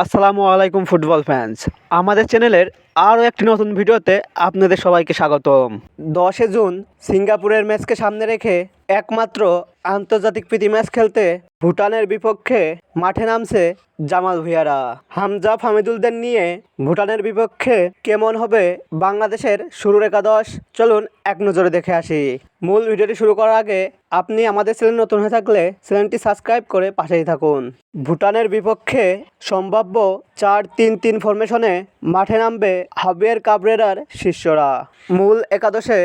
আসসালামু আলাইকুম football fans আমাদের চ্যানেলের আরও একটি নতুন ভিডিওতে আপনাদের সবাইকে স্বাগতম। দশে জুন সিঙ্গাপুরের ম্যাচকে সামনে রেখে একমাত্র আন্তর্জাতিক প্রীতি ম্যাচ খেলতে ভুটানের বিপক্ষে মাঠে নামছে জামাল ভুঁইয়ারা। হামজা ফামিদুলদের নিয়ে ভুটানের বিপক্ষে কেমন হবে বাংলাদেশের শুরুর একাদশ? চলুন এক নজরে দেখে আসি। মূল ভিডিওটি শুরু করার আগে আপনি আমাদের চ্যানেল নতুন হয়ে থাকলে চ্যানেলটি সাবস্ক্রাইব করে পাশেই থাকুন। ভুটানের বিপক্ষে সম্ভাব্য চার তিন তিন ফরমেশনে মাঠে নামবে হাবিয়ার কাবরেরার শিষ্যরা। মূল একাদশে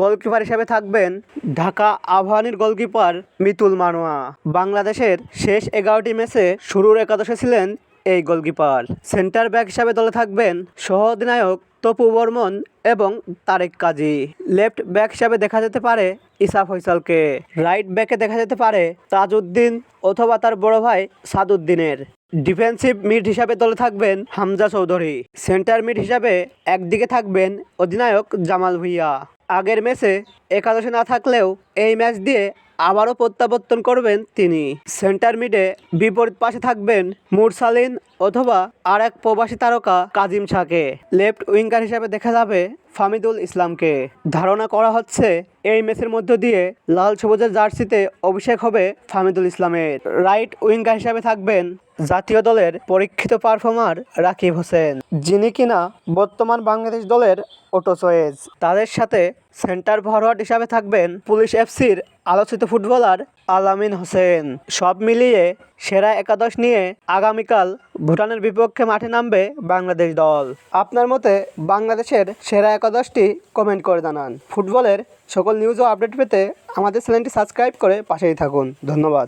গোলকিপার হিসেবে থাকবেন ঢাকা আবাহনীর গোলকিপার মিতুল মানোয়া। বাংলাদেশের শেষ এগারোটি ম্যাচে শুরুর একাদশে ছিলেন এই গোলকিপার সেন্টার ব্যাক হিসাবে দলে থাকবেন সহ অধিনায়ক তপু বর্মন এবং তারেক কাজী। লেফট ব্যাক হিসাবে দেখা যেতে পারে ইসা ফৈসালকে রাইট ব্যাকে দেখা যেতে পারে তাজউদ্দিন অথবা তার বড় ভাই সাদউদ্দিনের। ডিফেন্সিভ মিড হিসাবে দলে থাকবেন হামজা চৌধুরী। সেন্টার মিড হিসাবে একদিকে থাকবেন অধিনায়ক জামাল ভুইয়া। আগের ম্যাচে একাদশে না থাকলেও এই ম্যাচ দিয়ে আবারও প্রত্যাবর্তন করবেন তিনি। সেন্টার মিডে বিপরীত পাশে থাকবেন মুরসালিন অথবা আর এক প্রবাসী তারকা কাজিম ছাকে লেফট উইঙ্গার হিসাবে দেখা যাবে ফামিদুল ইসলামকে। ধারণা করা হচ্ছে, এই ম্যাচের মধ্য দিয়ে লাল সবুজের জার্সিতে অভিষেক হবে ফামিদুল ইসলামের। রাইট উইঙ্গার হিসাবে থাকবেন জাতীয় দলের পরীক্ষিত পারফর্মার রাকিব হোসেন, যিনি কিনা বর্তমান বাংলাদেশ দলের অটো চয়েস। তাদের সাথে সেন্টার ফরওয়ার্ড হিসাবে থাকবেন পুলিশ এফসির আলোচিত ফুটবলার আলামিন হোসেন। সব মিলিয়ে সেরা একাদশ নিয়ে আগামীকাল ভুটানের বিপক্ষে মাঠে নামবে বাংলাদেশ দল। আপনার মতে বাংলাদেশের সেরা একাদশটি কমেন্ট করে জানান। ফুটবলের সকল নিউজ ও আপডেট পেতে আমাদের চ্যানেলটি সাবস্ক্রাইব করে পাশেই থাকুন। ধন্যবাদ।